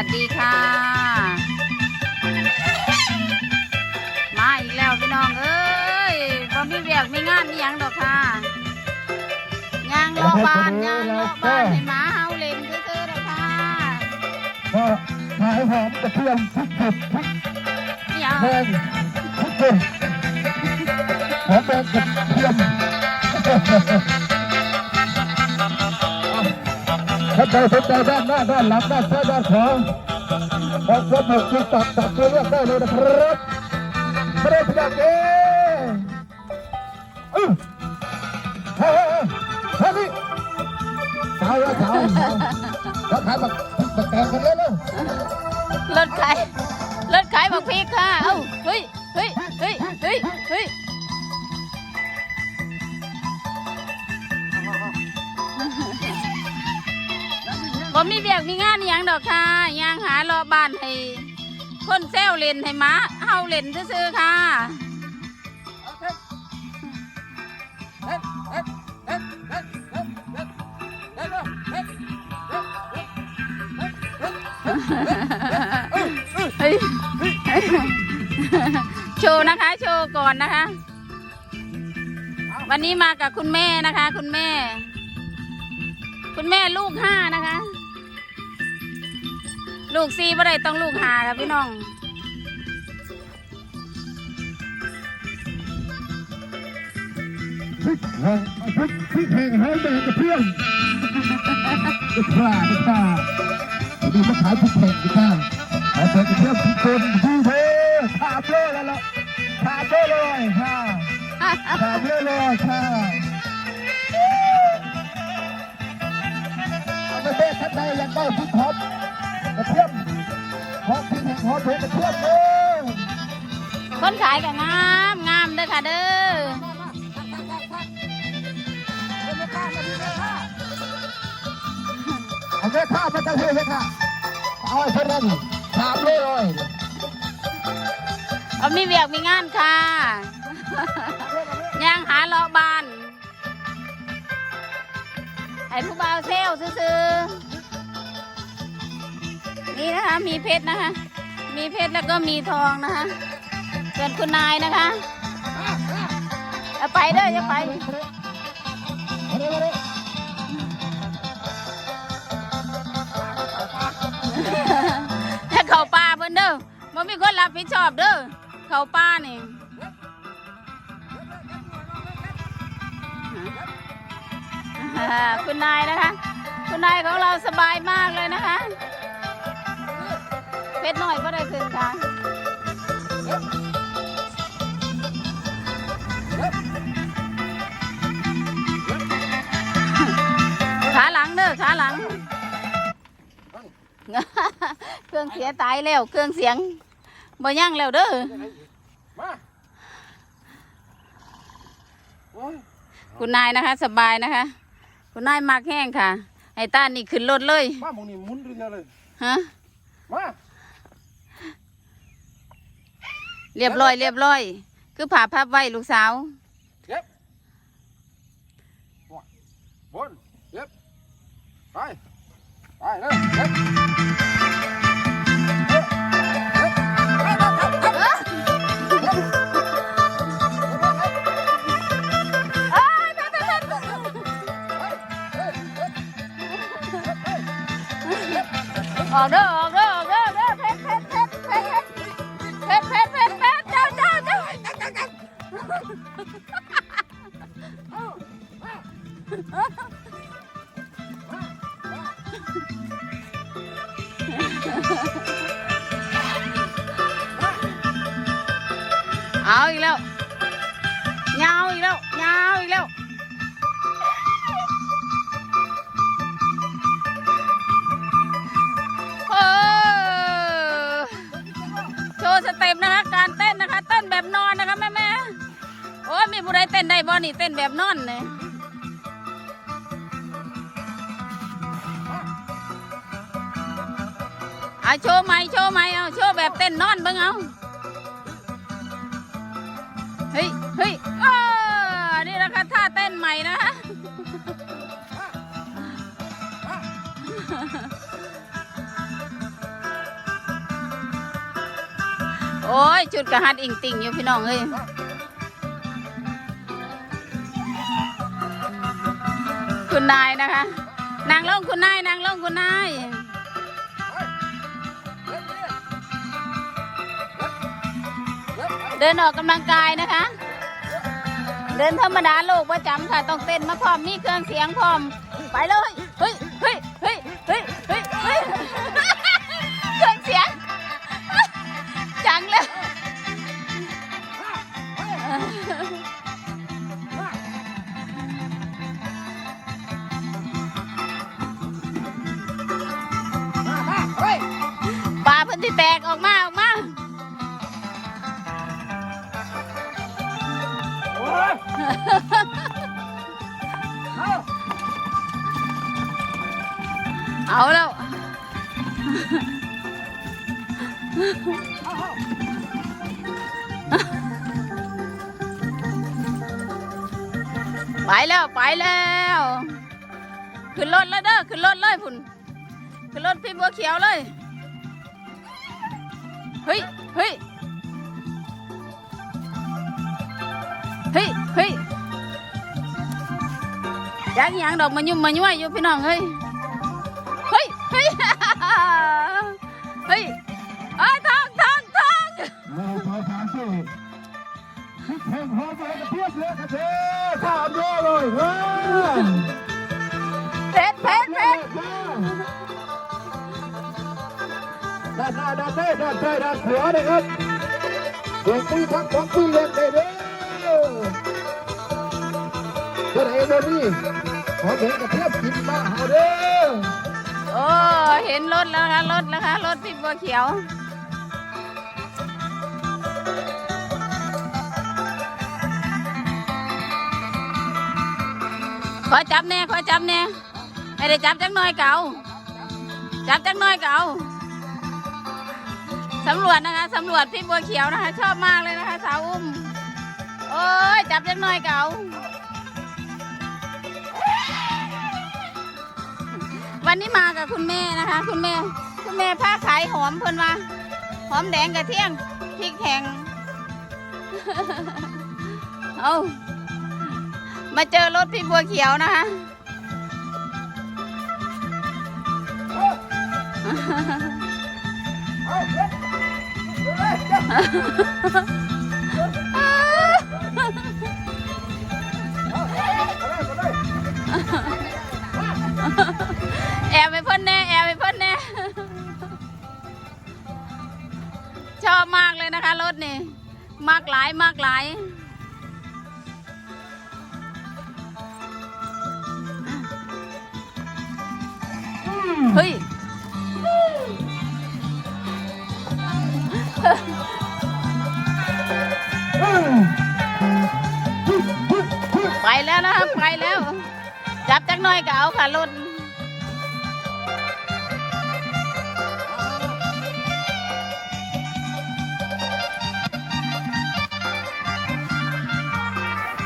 วัสดีค่ะ มาอีกแล้วพี่น้องเอ้ยบ่มีเวียกมีงานนี่ยังดอกค่ะย่างเลาะบ้านย่างเลาะบ้านให้หมาเฮาเล่นซื่อๆดอกค่ะก็หายหอมกระเทียมพริกเผ็ดพริกนี่ยังแห้งพริกเผ็ดหอมแดงกระเทียม ถ้าใครสนใจด้านหน้าด้านหลังด้านซ้ายด้านขวาบอกว่าหมดที่ตัดตัดตัวเลือกได้เลยนะครับไม่ได้พยากเองอือเฮ้ยเฮ้ยเฮ้ยนี่สาวแล้วสาวแล้วขายแบบแบบแกงกันเลยเนาะรถขายรถขายบักพริกค่ะเอ้าเฮ้ยเฮ้ยเฮ้ยเฮ้ยเฮ้ย บ่มีเวียกมีงานนี่ยังดอกค่ะย่างหาเลาะบ้านให้คนแซวเล่นให้หมาเฮาเล่นซื่อๆค่ะ เฮ้ยโชว์นะคะ โชว์ก่อนนะคะ วันนี้มากับคุณแม่นะคะ คุณแม่ คุณแม่ลูกห้านะคะ ลูกสี่บ่ได้ต้องลูกหาค่ะพี่น้องพริกห้งพริกพริกแห้งหอมแดงกระเทียมลูกค้าลูกค้าดูมาขายพริกแห้งลูกค้าหอมแดงกระเทียมพริกโคนดูเท่ขาดเลยแล้วล่ะขาดเลยค่ะขาดเลยค่ะเอาไปเด็ดท่านใดอยากได้พริกหอม กระเทียมหอมพริกแห้งหอมแดงกระเทียมเลยคนขายก็งามงามเด้อค่ะเด้อเอาแค่ข้าวมาตั้งเพื่อนค่ะเอาไอ้เพื่อนนั่นสามเลยเลยเอามีเวียกมีงานค่ะย่างหาเลาะบ้านไอ้ผู้บ่าวเซลซื้อๆ นี่นะคะ มีเพชรนะคะ มีเพชรแล้วก็มีทองนะคะ ส่วนคุณนายนะคะเอาไปเด้อจะไปถ้าเขาป่าเพิ่นเด้อมันมีคนรับผิดชอบเด้อเขาป่านี่คุณนายนะคะ คุณนายของเราสบายมากเลยนะคะ เพชรหน่อยก็ได้คืนค่ะขาหลังเด้อขาหลัง เครื่องเสียตายแล้วเครื่องเสียงบ่ยั่งแล้วเด้อมาโอ้ยคุณนายนะคะ สบายนะคะ คุณนายมากแห้งค่ะ ไอ้ต้านนี่ขึ้นรถเลย มาหมองนี่หมุนเรือเลย ฮะ มา เรียบร้อยเรียบร้อย คือผ่าพับไว้ลูกสาวเก็บบนเก็บไปไปเลยเก็บออกเด้อออกเด้อออกเด้อเด้อเพชรเพชรเพชรเพชรเพชร แบบนอนนะคะแม่แม่โอ้มีผู้ใดเต้นได้บ่นี่เต้นแบบนอนเลยอาโชว์ไหมโชว์ไหมเอาโชว์แบบเต้นนอนบ้างเอาเฮ้ยเฮ้ยอ๋อนี่นะคะท่าเต้นใหม่นะคะ อ้ย จุดกระหัดอิงติ่งอยู่พี่น้องเอ้ยคุณนายนะคะ นางลงคุณนายนางลงคุณนายเดินออกกำลังกายนะคะ เดินธรรมดาโลกประจำค่ะ ต้องเต้นมาพร้อม มีเครื่องเสียงพร้อม ไปเลย เฮ้ย เฮ้ย เฮ้ย เฮ้ย เฮ้ยเฮ้ยเครื่องเสียง งเลยปลาเพื้นที่แตกออกมาออกมาเอาแล้ว ไปแล้วไปแล้ว ขึ้นรถแล้วเด้อขึ้นรถเลยพุ่นขึ้นรถพี่บัวเขียวเลย เฮ้ยเฮ้ยเฮ้ยเฮ้ยยังยังดอกมายุ่มมายุ่ยอยู่พี่น้องเฮ้ย คิดเพลงพร้อมไปกระเทียบเลยกระเทียบสามโยเลยเฮ้ยเผ็ดเผ็ดเผ็ดด้านหน้าด้านใต้ด้านซ้ายด้านขวาเลยครับเสียงตีทั้งสองตีเล่นได้เด้อตัวไหนโดนนี่ขอเพลงกระเทียบกินมาเอาเด้อโอ้เห็นรถแล้วนะคะรถแล้วค่ะรถพี่บัวเขียว ขอจับแน่ขอจับแน่ให้ได้จับจักหน่อยเก่าจับจักหน่อยเก่าสำรวจนะคะสำรวจพี่บัวเขียวนะคะ ชอบมากเลยนะคะ สาวอุ้มโอ้ยจับจักหน่อยเก่าวันนี้มากับคุณแม่นะคะ คุณแม่ คุณแม่ผ้าขายหอมเพิ่นว่าหอมแดงกระเทียมพริกแห้งเอา มาเจอรถพี่บัวเขียวนะคะ แอบไปพ่นแน่ แอบไปพ่นแน่ ชอบมากเลยนะคะรถนี่ มากหลายมากหลาย กหน่อยก็เอาค่ะรถ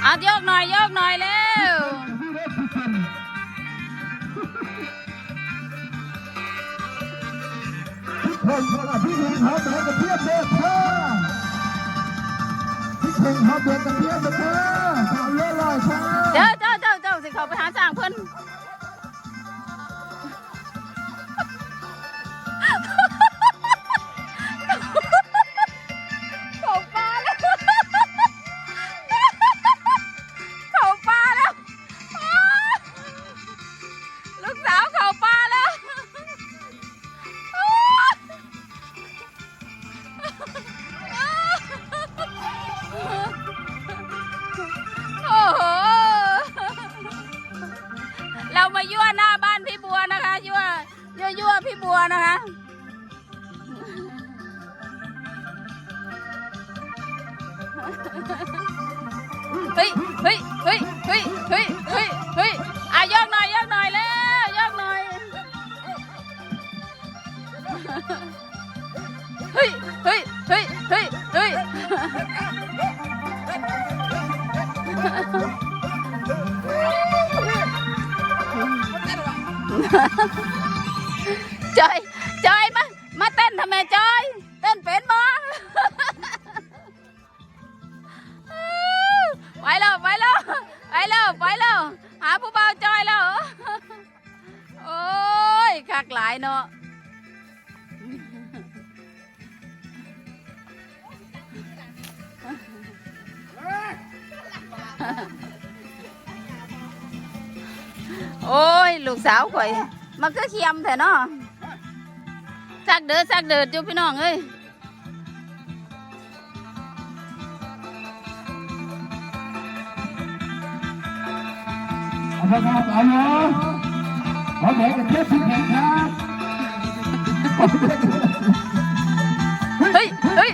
เอาโยกหน่อยโยกหน่อยเร็วเพลงพลังพี่เพลงหอมแดงกระเทียบเลยค่ะพี่เพลงหอมแดงกระเทียบเลยค่ะสามโยเลยค่ะเสิเขาไปหาจ้างเพิ่น ยั่วหน้าบ้านพี่บัวนะคะยั่วยั่วยั่วพี่บัวนะคะเฮ้ยเฮ้ยเฮ้ยเฮ้ยเฮ้ยเฮ้ยเฮ้ยอะยกหน่อยยกหน่อยแล้วยกหน่อย หลายเนาะโอ้ย ลูกสาวข่อย มันก็เคียมแต่เนาะซักเดือดซักเดือดอยู่พี่น้องเอ้ยเอาไปครับเอาเนาะ ขอแข่งกันเทียบสิแข่งครับ เฮ้ย เฮ้ย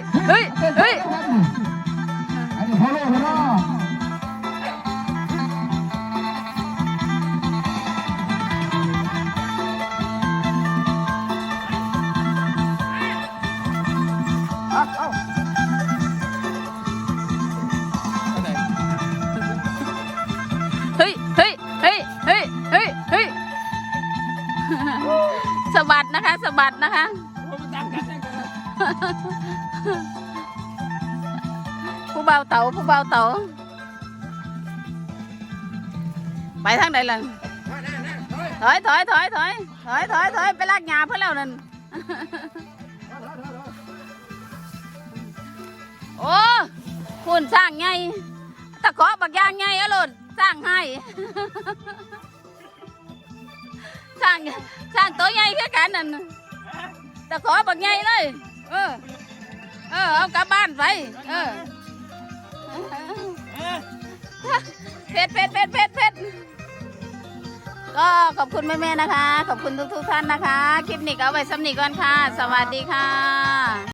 ผู้เบาเต๋าผู้เบาเต๋าไปทางไหนล่ะถอยถอยถอยถอยถอยถอยถอยไปลากหญ้ เออ เออ เอากลับบ้านไป เออเพ็ดเพ็ดเพ็ดเพ็ดเพ็ดก็ขอบคุณแม่ๆนะคะ ขอบคุณทุกๆท่านนะคะ คลิปนี้ก็เอาไว้สำนีก่อนค่ะ สวัสดีค่ะ